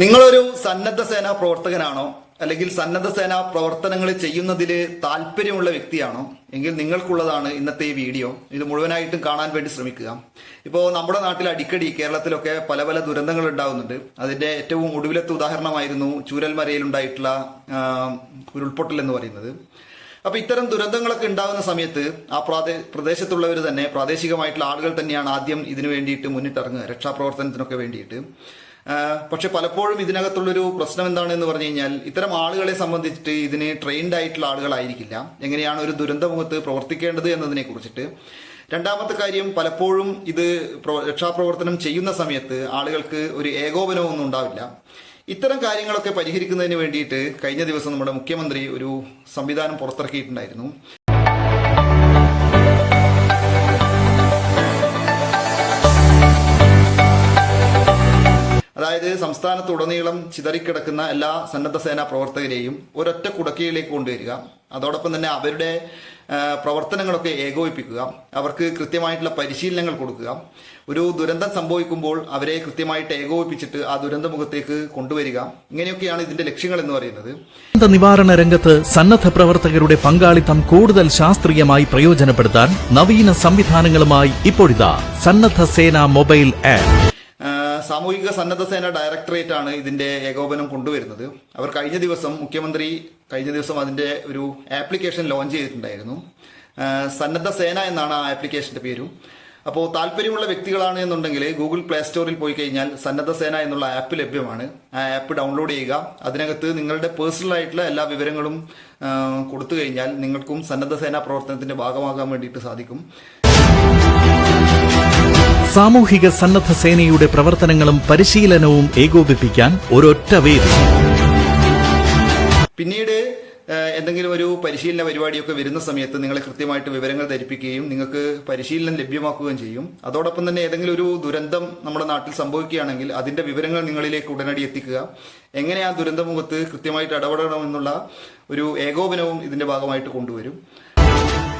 നിങ്ങളൊരു സന്നദ്ധ സേനാ പ്രവർത്തകനാണോ? അല്ലെങ്കിൽ സന്നദ്ധ സേനാ പ്രവർത്തനങ്ങൾ ചെയ്യുന്നതിൽ താല്പര്യമുള്ള വ്യക്തിയാണോ? എങ്കിൽ നിങ്ങൾക്കുള്ളതാണ് ഇന്നത്തെ ഈ വീഡിയോ. ഇത് മുഴുവനായിട്ടും കാണാൻ വേണ്ടി ശ്രമിക്കുക. ഇപ്പോൾ നമ്മുടെ നാട്ടിൽ അടിക്കടി കേരളത്തിലൊക്കെ പല പല ദുരന്തങ്ങൾ ഉണ്ടാകുന്നുണ്ട് അതിന്റെ ഏറ്റവും ഒടുവിലത്തെ ഉദാഹരണമായിരുന്നു ചൂരൽമരയിൽ ഉണ്ടായിട്ടുള്ള ഉരുൾപൊട്ടൽ എന്ന് പറയുന്നത്. അപ്പൊ ഇത്തരം ദുരന്തങ്ങളൊക്കെ ഉണ്ടാകുന്ന സമയത്ത് ആ പ്രാദേ പ്രദേശത്തുള്ളവർ തന്നെ പ്രാദേശികമായിട്ടുള്ള ആളുകൾ തന്നെയാണ് ആദ്യം ഇതിനു വേണ്ടിയിട്ട് മുന്നിട്ടിറങ്ങുക രക്ഷാപ്രവർത്തനത്തിനൊക്കെ വേണ്ടിയിട്ട്. പക്ഷെ പലപ്പോഴും ഇതിനകത്തുള്ളൊരു പ്രശ്നം എന്താണെന്ന് പറഞ്ഞു കഴിഞ്ഞാൽ ഇത്തരം ആളുകളെ സംബന്ധിച്ചിട്ട് ഇതിന് ട്രെയിൻഡ് ആയിട്ടുള്ള ആളുകളായിരിക്കില്ല. എങ്ങനെയാണ് ഒരു ദുരന്തമുഖത്ത് പ്രവർത്തിക്കേണ്ടത് എന്നതിനെ കുറിച്ചിട്ട്. രണ്ടാമത്തെ കാര്യം പലപ്പോഴും ഇത് രക്ഷാപ്രവർത്തനം ചെയ്യുന്ന സമയത്ത് ആളുകൾക്ക് ഒരു ഏകോപനമൊന്നും ഉണ്ടാവില്ല. ഇത്തരം കാര്യങ്ങളൊക്കെ പരിഹരിക്കുന്നതിന് വേണ്ടിയിട്ട് കഴിഞ്ഞ ദിവസം നമ്മുടെ മുഖ്യമന്ത്രി ഒരു സംവിധാനം പുറത്തിറക്കിയിട്ടുണ്ടായിരുന്നു. അതായത് സംസ്ഥാനത്തുടനീളം ചിതറിക്കിടക്കുന്ന എല്ലാ സന്നദ്ധ സേനാ പ്രവർത്തകരെയും ഒരൊറ്റ കുടക്കീഴിലേക്ക് കൊണ്ടുവരിക. അതോടൊപ്പം തന്നെ അവരുടെ പ്രവർത്തനങ്ങളൊക്കെ ഏകോപിപ്പിക്കുക. അവർക്ക് കൃത്യമായിട്ടുള്ള പരിശീലനങ്ങൾ കൊടുക്കുക. ഒരു ദുരന്തം സംഭവിക്കുമ്പോൾ അവരെ കൃത്യമായിട്ട് ഏകോപിപ്പിച്ചിട്ട് ആ ദുരന്ത മുഖത്തേക്ക് കൊണ്ടുവരിക. ഇങ്ങനെയൊക്കെയാണ് ഇതിന്റെ ലക്ഷ്യങ്ങൾ എന്ന് പറയുന്നത്. ദുരന്ത നിവാരണ രംഗത്ത് സന്നദ്ധ പ്രവർത്തകരുടെ പങ്കാളിത്തം കൂടുതൽ ശാസ്ത്രീയമായി പ്രയോജനപ്പെടുത്താൻ നവീന സംവിധാനങ്ങളുമായി ഇപ്പോഴിതാ സന്നദ്ധ സേന മൊബൈൽ ആപ്പ്. സാമൂഹിക സന്നദ്ധ സേന ഡയറക്ടറേറ്റ് ആണ് ഇതിന്റെ ഏകോപനം കൊണ്ടുവരുന്നത്. അവർ കഴിഞ്ഞ ദിവസം മുഖ്യമന്ത്രി കഴിഞ്ഞ ദിവസം അതിന്റെ ഒരു ആപ്ലിക്കേഷൻ ലോഞ്ച് ചെയ്തിട്ടുണ്ടായിരുന്നു. സന്നദ്ധ സേന എന്നാണ് ആ ആപ്ലിക്കേഷന്റെ പേരും. അപ്പോൾ താല്പര്യമുള്ള വ്യക്തികളാണ് എന്നുണ്ടെങ്കിൽ ഗൂഗിൾ പ്ലേ സ്റ്റോറിൽ പോയി കഴിഞ്ഞാൽ സന്നദ്ധ സേന എന്നുള്ള ആപ്പ് ലഭ്യമാണ്. ആ ആപ്പ് ഡൗൺലോഡ് ചെയ്യുക. അതിനകത്ത് നിങ്ങളുടെ പേഴ്സണൽ ആയിട്ടുള്ള എല്ലാ വിവരങ്ങളും കൊടുത്തു കഴിഞ്ഞാൽ നിങ്ങൾക്കും സന്നദ്ധ സേന പ്രവർത്തനത്തിന്റെ ഭാഗമാകാൻ വേണ്ടിയിട്ട് സാധിക്കും. സാമൂഹിക സന്നദ്ധ സേനയുടെ പ്രവർത്തനങ്ങളും പരിശീലനവും ഏകോപിപ്പിക്കാൻ ഒരൊറ്റ വേദി. പിന്നീട് എന്തെങ്കിലും ഒരു പരിശീലന പരിപാടിയൊക്കെ വരുന്ന സമയത്ത് നിങ്ങളെ കൃത്യമായിട്ട് വിവരങ്ങൾ ധരിപ്പിക്കുകയും നിങ്ങൾക്ക് പരിശീലനം ലഭ്യമാക്കുകയും ചെയ്യും. അതോടൊപ്പം തന്നെ ഏതെങ്കിലും ഒരു ദുരന്തം നമ്മുടെ നാട്ടിൽ സംഭവിക്കുകയാണെങ്കിൽ അതിന്റെ വിവരങ്ങൾ നിങ്ങളിലേക്ക് ഉടനടി എത്തിക്കുക. എങ്ങനെ ആ ദുരന്തമുഖത്ത് കൃത്യമായിട്ട് ഇടപെടണമെന്നുള്ള ഒരു ഏകോപനവും ഇതിന്റെ ഭാഗമായിട്ട് കൊണ്ടുവരും.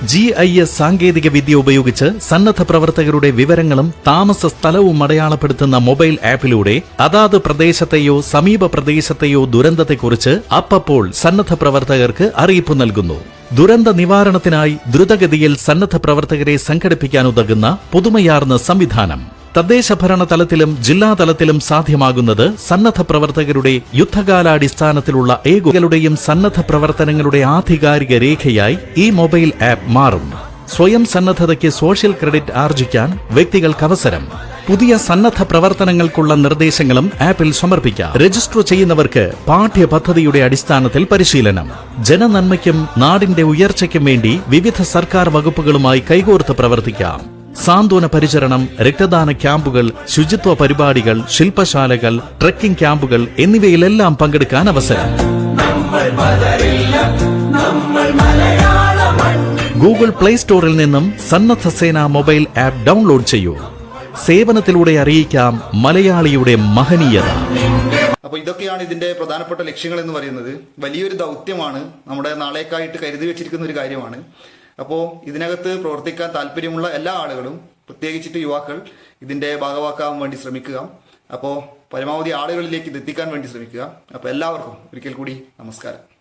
ജി ഐ എസ് സാങ്കേതിക വിദ്യ ഉപയോഗിച്ച് സന്നദ്ധ പ്രവർത്തകരുടെ വിവരങ്ങളും താമസ സ്ഥലവും അടയാളപ്പെടുത്തുന്ന മൊബൈൽ ആപ്പിലൂടെ അതാത് പ്രദേശത്തെയോ സമീപ പ്രദേശത്തെയോ ദുരന്തത്തെക്കുറിച്ച് അപ്പപ്പോൾ സന്നദ്ധ പ്രവർത്തകർക്ക് അറിയിപ്പ് നൽകുന്നു. ദുരന്ത നിവാരണത്തിനായി ദ്രുതഗതിയിൽ സന്നദ്ധ പ്രവർത്തകരെ സംഘടിപ്പിക്കാനുതകുന്ന പുതുമയാർന്ന സംവിധാനം. തദ്ദേശ ഭരണ തലത്തിലും ജില്ലാതലത്തിലും സാധ്യമാകുന്നത് സന്നദ്ധ പ്രവർത്തകരുടെ യുദ്ധകാലാടിസ്ഥാനത്തിലുള്ള ഏകുകളുടെയും സന്നദ്ധ പ്രവർത്തനങ്ങളുടെ ആധികാരിക രേഖയായി ഈ മൊബൈൽ ആപ്പ് മാറും. സ്വയം സന്നദ്ധതയ്ക്ക് സോഷ്യൽ ക്രെഡിറ്റ് ആർജിക്കാൻ വ്യക്തികൾക്ക് അവസരം പുതിയ സന്നദ്ധ പ്രവർത്തനങ്ങൾക്കുള്ള നിർദ്ദേശങ്ങളും ആപ്പിൽ സമർപ്പിക്കാം. രജിസ്റ്റർ ചെയ്യുന്നവർക്ക് പാഠ്യപദ്ധതിയുടെ അടിസ്ഥാനത്തിൽ പരിശീലനം. ജനനന്മയ്ക്കും നാടിന്റെ ഉയർച്ചയ്ക്കും വേണ്ടി വിവിധ സർക്കാർ വകുപ്പുകളുമായി കൈകോർത്ത് പ്രവർത്തിക്കാം. സാന്ത്വന പരിചരണം രക്തദാന ക്യാമ്പുകൾ ശുചിത്വ പരിപാടികൾ ശില്പശാലകൾ ട്രക്കിംഗ് ക്യാമ്പുകൾ എന്നിവയിലെല്ലാം പങ്കെടുക്കാൻ അവസരം. ഗൂഗിൾ പ്ലേ സ്റ്റോറിൽ നിന്നും സന്നദ്ധ സേന മൊബൈൽ ആപ്പ് ഡൗൺലോഡ് ചെയ്യൂ. സേവനത്തിലൂടെ അറിയിക്കാം മലയാളിയുടെ മഹനീയത. അപ്പോൾ ഇതൊക്കെയാണ് ഇതിന്റെ പ്രധാനപ്പെട്ട ലക്ഷ്യങ്ങൾ എന്ന് പറയുന്നത്. വലിയൊരു ദൗത്യമാണ് നമ്മുടെ നാളേക്കായിട്ട് കരുതി വെച്ചിരിക്കുന്ന ഒരു കാര്യമാണ്. അപ്പോൾ ഇതിനകത്ത് പ്രവർത്തിക്കാൻ താല്പര്യമുള്ള എല്ലാ ആളുകളും പ്രത്യേകിച്ചിട്ട് യുവാക്കൾ ഇതിന്റെ ഭാഗമാക്കാൻ വേണ്ടി ശ്രമിക്കുക. അപ്പോൾ പരമാവധി ആളുകളിലേക്ക് ഇത് എത്തിക്കാൻ വേണ്ടി ശ്രമിക്കുക. അപ്പോൾ എല്ലാവർക്കും ഒരിക്കൽ കൂടി നമസ്കാരം.